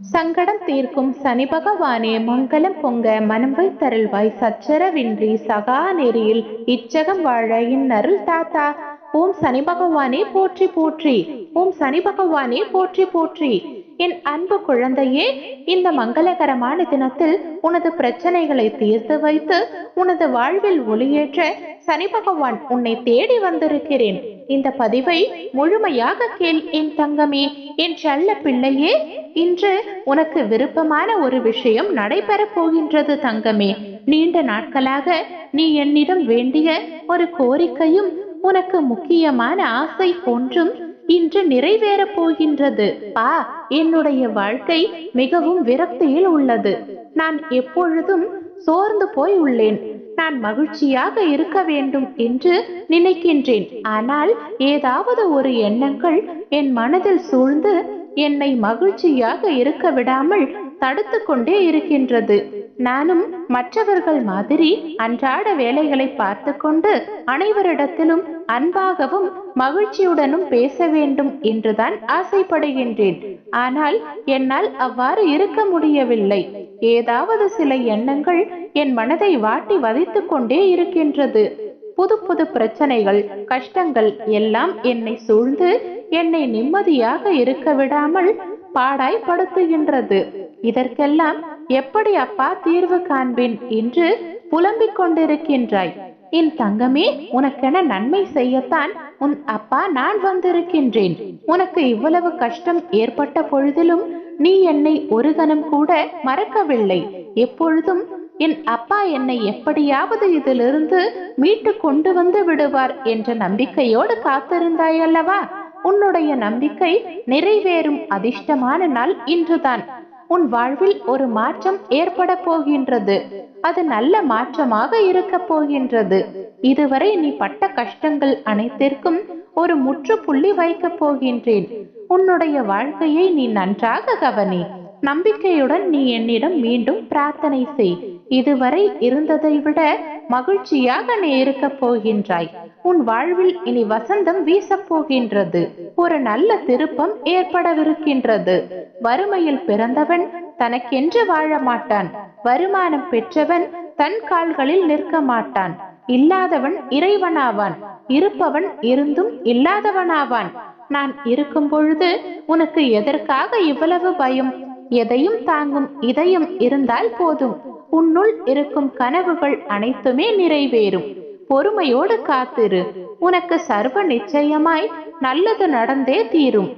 சங்கடம் தீர்க்கும் சனி பகவானே மங்களம் பொங்க மனம் வைத்தருள்வாய். சச்சரவின்றி சகா நெறியில் இச்சகம் வாழ இந்நருள் தாத்தா. ஓம் சனி பகவானே போற்றி போற்றி. ஓம் சனி பகவானே போற்றி போற்றி. என் அன்பு குழந்தையே இந்த மங்களகரமான தினத்தில் உனது பிரச்சனைகளை தீர்த்து வைத்து உனது வாழ்வில் ஒளியேற்ற சனி பகவான் உன்னை தேடி வந்திருக்கிறேன். இந்த பதிவை முழுமையாக கேள் என் தங்கமே என் செல்ல பிள்ளையே. இன்று உனக்கு விருப்பமான ஒரு விஷயம் நடைபெறப் போகின்றது தங்கமே. நீண்ட நாட்களாக நீ என்னிடம் வேண்டிய ஒரு கோரிக்கையும் உனக்கு முக்கியமான ஆசை ஒன்றும் இன்று நிறைவேறப் போகின்றது பா என்னுடைய வாழ்க்கை மிகவும் விரக்தியில் உள்ளது. நான் எப்பொழுதும் சோர்ந்து போய் உள்ளேன் நான் மகிழ்ச்சியாக இருக்க வேண்டும் என்று நினைக்கின்றேன். ஆனால் ஏதாவது ஒரு எண்ணங்கள் என் மனதில் சூழ்ந்து என்னை மகிழ்ச்சியாக இருக்க விடாமல் தடுத்து கொண்டே இருக்கின்றது. நானும் மற்றவர்கள் மாதிரி அன்றாட வேலைகளை பார்த்து கொண்டு அனைவரிடத்திலும் அன்பாகவும் மகிழ்ச்சியுடனும் பேச வேண்டும் என்றுதான் ஆசைப்படுகின்றேன். ஆனால் என்னால் அவ்வாறு இருக்க முடியவில்லை. ஏதாவது சில எண்ணங்கள் என் மனதை வாட்டி வதைத்து கொண்டே இருக்கின்றது. புது புது பிரச்சனைகள் கஷ்டங்கள் எல்லாம் என்னை சூழ்ந்து என்னை நிம்மதியாக இருக்க விடாமல் பாடாய்படுத்துகின்றது இதற்கெல்லாம் எப்படி அப்பா தீர்வு காண்பேன் என்று புலம்பிக் கொண்டிருக்கின்றாய்? என் தங்கமே உனக்கென நன்மை செய்யத்தான் உன் அப்பா நான் வந்திருக்கின்றேன். உனக்கு இவ்வளவு கஷ்டம் ஏற்பட்ட பொழுதிலும் நீ என்னை ஒரு கணம் கூட மறக்கவில்லை. எப்பொழுதும் என் அப்பா என்னை எப்படியாவது இதிலிருந்து மீட்டு கொண்டு வந்து விடுவார் என்ற நம்பிக்கையோடு காத்திருந்தாய் அல்லவா உன்னுடைய நம்பிக்கை நிறைவேறும் அதிர்ஷ்டமான நாள் இன்றுதான். உன் வாழ்வில் ஒரு மாற்றம் ஏற்பட போகின்றது. அது நல்ல மாற்றமாக இருக்க போகின்றது. இதுவரை நீ பட்ட கஷ்டங்கள் அனைத்திற்கும் ஒரு முற்றுப்புள்ளி வைக்கப் போகின்றேன். உன்னுடைய வாழ்க்கையை நீ நன்றாக கவனி. நம்பிக்கையுடன் நீ என்னிடம் மீண்டும் பிரார்த்தனை செய். இதுவரை இருந்ததை விட மகிழ்ச்சியாக நீ இருக்க போகின்றாய். உன் வாழ்வில் இனி வசந்தம் வீசப் போகின்றது. ஒரு நல்ல திருப்பம் ஏற்படவிருக்கின்றது. வறுமையில் பிறந்தவன் தனக்கென்று வாழ மாட்டான். வருமானம் பெற்றவன் தன் கால்களில் நிற்க மாட்டான். இல்லாதவன் இறைவனாவான். இருப்பவன் இருந்தும் இல்லாதவனாவான். நான் இருக்கும் பொழுது உனக்கு எதற்காக இவ்வளவு பயம்? எதையும் தாங்கும் இதயம் இருந்தால் போதும். உன்னுள் இருக்கும் கனவுகள் அனைத்துமே நிறைவேறும். பொறுமையோடு காத்திரு. உனக்கு சர்வ நிச்சயமாய் நல்லது நடந்தே தீரும்.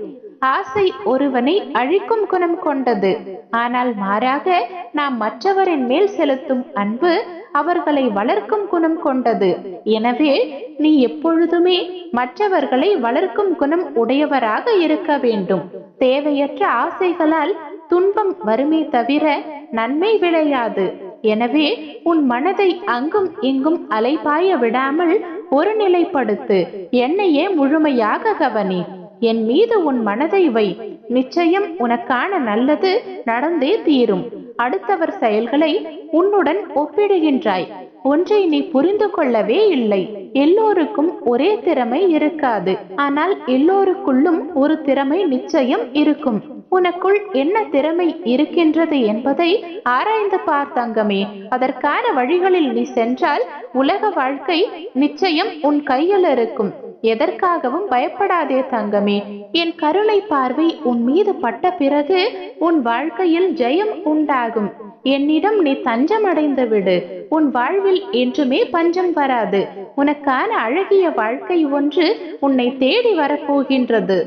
ஆசை ஒருவனை அழிக்கும் குணம் கொண்டது. ஆனால் மாறாக நாம் மற்றவரின் மேல் செலுத்தும் அன்பு அவர்களை வளர்க்கும் குணம் கொண்டது. எனவே நீ எப்பொழுதுமே மற்றவர்களை வளர்க்கும் குணம் உடையவராக இருக்க வேண்டும். தேவையற்ற ஆசைகளால் துன்பம் வருமே தவிர நன்மை விளையாது. எனவே உன் மனதை அங்கும் இங்கும் அலைபாய விடாமல் ஒரு நிலைப்படுத்து என்னையே முழுமையாக கவனி. என் மீது உன் மனதை வை. நிச்சயம் உனக்கான நல்லது நடந்தே தீரும். அடுத்தவர் செயல்களை உன்னுடன் ஒப்பிடுகின்றாய். ஒன்றை நீ புரிந்து கொள்ளவே இல்லை. எல்லோருக்கும் ஒரே திறமை இருக்காது. ஆனால் எல்லோருக்குள்ளும் ஒரு திறமை நிச்சயம் இருக்கும். உனக்குள் என்ன திறமை இருக்கின்றது என்பதை ஆராய்ந்து பார் தங்கமே. அதற்கான வழிகளில் நீ சென்றால் உலக வாழ்க்கை நிச்சயம் உன் கையில் இருக்கும். எதற்காகவும் பயப்படாதே தங்கமே. என் கருணை பார்வை உன் மீது பட்ட பிறகு உன் வாழ்க்கையில் ஜெயம் உண்டாகும். என்னிடம் நீ தஞ்சம் அடைந்து விடு. உன் வாழ்வில் என்றுமே பஞ்சம் வராது. உனக்கான அழகிய வாழ்க்கை ஒன்று உன்னை தேடி வரப்போகின்றது.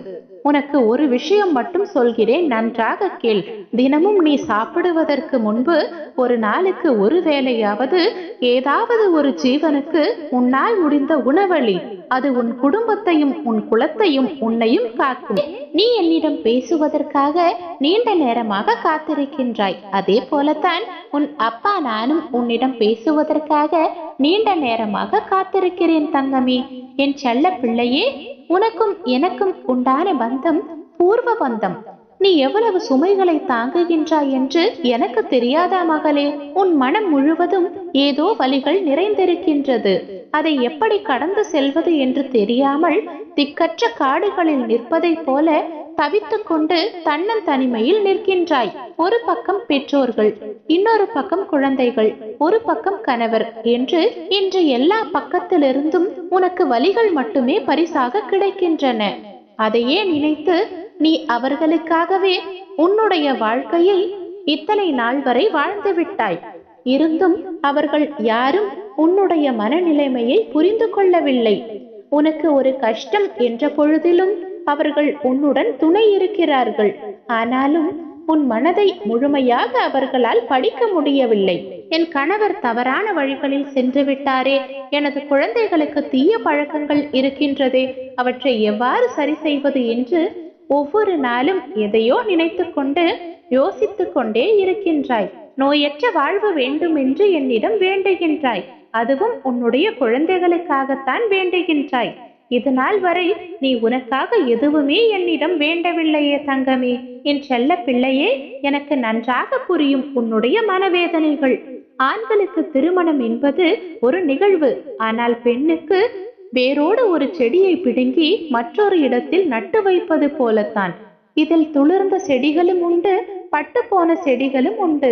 உனக்கு ஒரு விஷயம் மட்டும் சொல்கிறேன் நன்றாக கேள். தினமும் நீ சாப்பிடுவதற்கு முன்பு ஒரு நாளுக்கு ஒரு வேளையாவது ஏதாவது ஒரு ஜீவனுக்கு உன்னால் முடிந்த உணவளி அது உன் குடும்பத்தையும் உன் குலத்தையும் உன்னையும் காக்கும். நீ என்னிடம் பேசுவதற்காக நீண்ட நேரமாக காத்திருக்கின்றாய். அதே போலத்தான் உன் அப்பா நானும் உன்னிடம் பேசுவதற்காக நீண்ட நேரமாக காத்திருக்கிறேன் தங்கமே. என் செல்ல பிள்ளையே உனக்கும் எனக்கும் உண்டான பந்தம் பூர்வ பந்தம் நீ எவ்வளவு சுமைகளை தாங்குகின்றாய் என்று எனக்கு தெரியாதா மகளே? உன் மனம் முழுவதும் ஏதோ வலிகள் நிறைந்திருக்கின்றது. அதை எப்படி கடந்து செல்வது என்று தெரியாமல் திக்கற்ற காடுகளில் நிற்பதைப் போல தவித்துக் கொண்டு தன்னன் தனிமையில் நிற்கின்றாய். ஒரு பக்கம் பெற்றோர்கள் இன்னொரு பக்கம் குழந்தைகள் ஒரு பக்கம் கணவர் என்று இன்று எல்லா பக்கத்திலிருந்தும் உனக்கு வலிகள் மட்டுமே பரிசாக கிடைக்கின்றன. அதையே நினைத்து நீ அவர்களுக்காகவே உன்னுடைய வாழ்க்கையை இத்தனை நாள் வரை வாழ்ந்து விட்டாய். இருந்தும் அவர்கள் யாரும் உன்னுடைய மனநிலைமையை புரிந்து கொள்ளவில்லை. உனக்கு ஒரு கஷ்டம் என்ற பொழுதிலும் அவர்கள் உன்னுடன் துணை இருக்கிறார்கள். ஆனாலும் உன் மனதை முழுமையாக அவர்களால் படிக்க முடியவில்லை. என் கணவர் தவறான வழிகளில் சென்று விட்டாரே. எனது குழந்தைகளுக்கு தீய பழக்கங்கள் இருக்கின்றதே. அவற்றை எவ்வாறு சரி செய்வது என்று ஒவ்வொரு நாளும் எதையோ நினைத்துக்கொண்டு யோசித்து கொண்டே இருக்கின்றாய். நோயற்ற வாழ்வு வேண்டும் என்று என்னிடம் வேண்டுகின்றாய். அதுவும் உன்னுடைய குழந்தைகளுக்காகத்தான் வேண்டுகின்றாய். இது நாள் வரை நீ உனக்காக எதுவுமே என்னிடம் வேண்டவில்லையே தங்கமே. என் செல்ல பிள்ளையே எனக்கு நன்றாக புரியும் உன்னுடைய மனவேதனைகள். ஆண்களுக்கு திருமணம் என்பது ஒரு நிகழ்வு. ஆனால் பெண்ணுக்கு வேரோடு ஒரு செடியை பிடுங்கி மற்றொரு இடத்தில் நட்டு வைப்பது போலத்தான். இதில் துளிர்ந்த செடிகளும் உண்டு பட்டு போன செடிகளும் உண்டு.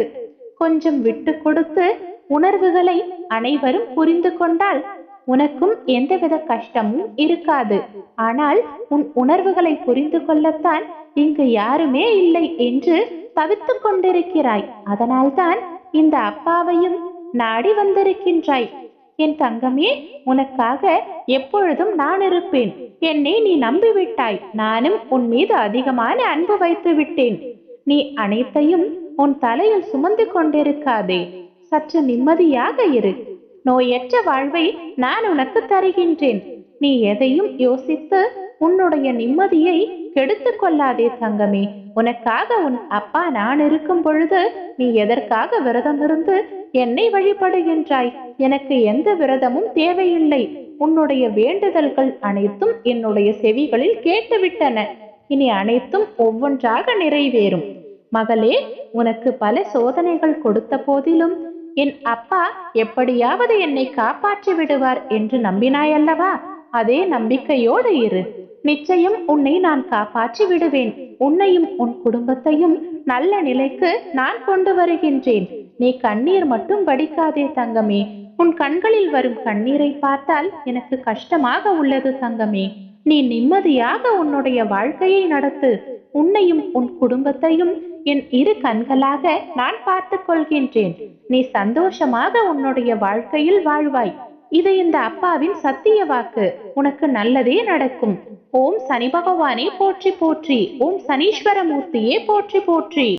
கொஞ்சம் விட்டு கொடுத்து உணர்வுகளை அனைவரும் புரிந்து கொண்டால் உனக்கும் எந்தவித கஷ்டமும் இருக்காது. ஆனால் உன் உணர்வுகளை புரிந்து கொள்ளத்தான் இங்கு யாருமே இல்லை என்று தவித்துக் கொண்டிருக்கிறாய். அதனால்தான் இந்த அப்பாவையும் நாடி வந்திருக்கின்றாய். என் தங்கமே உனக்காக எப்பொழுதும் நான் இருப்பேன். என்னை நீ நம்பிவிட்டாய். நானும் உன் மீது அதிகமான அன்பு வைத்து விட்டேன். நீ அனைத்தையும் உன் தலையில் சுமந்து கொண்டிருக்காதே. சற்று நிம்மதியாக இரு. நோயற்ற வாழ்வை நான் உனக்கு தருகின்றேன். நீ எதையும் யோசித்து உன்னுடைய நிம்மதியை கெடுத்து கொள்ளாதே தங்கமே. உனக்காக உன் அப்பா நான் இருக்கும் பொழுது நீ எதற்காக விரதம் இருந்து என்னை வழிபடுகின்றாய்? எனக்கு எந்த விரதமும் தேவையில்லை. உன்னுடைய வேண்டுதல்கள் அனைத்தும் என்னுடைய செவிகளில் கேட்டுவிட்டன. இனி அனைத்தும் ஒவ்வொன்றாக நிறைவேறும். மகளே உனக்கு பல சோதனைகள் கொடுத்த போதிலும் என் அப்பா எப்படியாவது என்னை காப்பாற்றி விடுவார் என்று நம்பினாய் அல்லவா அதே நம்பிக்கையோடு இரு. நிச்சயம் உன்னை நான் காப்பாற்றி விடுவேன். உன்னையும் உன் குடும்பத்தையும் நல்ல நிலைக்கு நான் கொண்டு வருகின்றேன். நீ கண்ணீர் மட்டும் வடிக்காதே தங்கமே. உன் கண்களில் வரும் கண்ணீரை பார்த்தால் எனக்கு கஷ்டமாக உள்ளது தங்கமே. நீ நிம்மதியாக உன்னுடைய வாழ்க்கையை நடத்து. உன்னையும் உன் குடும்பத்தையும் என் இரு கண்களாக நான் பார்த்துக் கொள்கின்றேன். நீ சந்தோஷமாக உன்னுடைய வாழ்க்கையில் வாழ்வாய். இது இந்த அப்பாவின் சத்திய வாக்கு. உனக்கு நல்லதே நடக்கும். ஓம் சனி பகவானே போற்றி போற்றி. ஓம் சனீஸ்வர மூர்த்தியே போற்றி போற்றி.